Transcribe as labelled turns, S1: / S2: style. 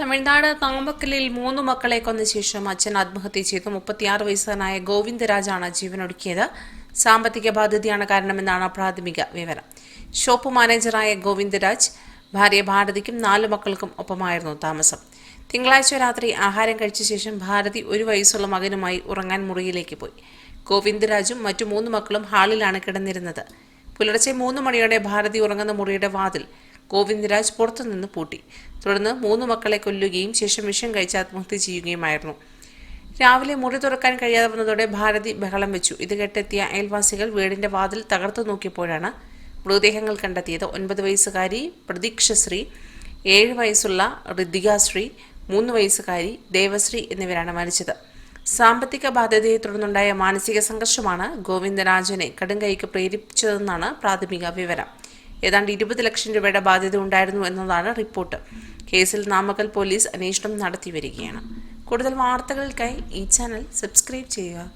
S1: തമിഴ്നാട് താമ്പക്കലിൽ മൂന്ന് മക്കളെ കൊന്ന ശേഷം അച്ഛൻ ആത്മഹത്യ ചെയ്തു. മുപ്പത്തിയാറ് വയസ്സുകാരനായ ഗോവിന്ദരാജാണ് ജീവനൊടുക്കിയത്. സാമ്പത്തിക ബാധ്യതയാണ് കാരണമെന്നാണ് പ്രാഥമിക വിവരം. ഷോപ്പ് മാനേജറായ ഗോവിന്ദരാജ് ഭാര്യ ഭാരതിക്കും നാല് മക്കൾക്കും ഒപ്പമായിരുന്നു താമസം. തിങ്കളാഴ്ച രാത്രി ആഹാരം കഴിച്ച ശേഷം ഭാരതി ഒരു വയസ്സുള്ള മകനുമായി ഉറങ്ങാൻ മുറിയിലേക്ക് പോയി. ഗോവിന്ദരാജും മറ്റു മൂന്ന് മക്കളും ഹാളിലാണ് കിടന്നിരുന്നത്. പുലർച്ചെ മൂന്ന് മണിയോടെ ഭാരതി ഉറങ്ങുന്ന മുറിയുടെ വാതിൽ ഗോവിന്ദരാജ് പുറത്തുനിന്ന് പൂട്ടി. തുടർന്ന് മൂന്ന് മക്കളെ കൊല്ലുകയും ശേഷം വിഷം കഴിച്ച് ആത്മഹത്യ ചെയ്യുകയുമായിരുന്നു. രാവിലെ മുറി തുറക്കാൻ കഴിയാതെ വന്നതോടെ ഭാരതി ബഹളം വെച്ചു. ഇത് കെട്ടെത്തിയ അയൽവാസികൾ വീടിന്റെ വാതിൽ തകർത്തു നോക്കിയപ്പോഴാണ് മൃതദേഹങ്ങൾ കണ്ടെത്തിയത്. ഒൻപത് വയസ്സുകാരി പ്രതീക്ഷശ്രീ ഏഴ് വയസ്സുള്ള ഋതികാശ്രീ മൂന്ന് വയസ്സുകാരി ദേവശ്രീ എന്നിവരാണ് മരിച്ചത്. സാമ്പത്തിക ബാധ്യതയെ തുടർന്നുണ്ടായ മാനസിക സംഘർഷമാണ് ഗോവിന്ദരാജനെ കടുംകൈക്ക് പ്രേരിപ്പിച്ചതെന്നാണ് പ്രാഥമിക വിവരം. ഏതാണ്ട് ഇരുപത് ലക്ഷം രൂപയുടെ ബാധ്യത ഉണ്ടായിരുന്നു എന്നതാണ് റിപ്പോർട്ട്. കേസിൽ നാമക്കൽ പോലീസ് അന്വേഷണം നടത്തി വരികയാണ്. കൂടുതൽ വാർത്തകൾക്കായി ഈ ചാനൽ സബ്സ്ക്രൈബ് ചെയ്യുക.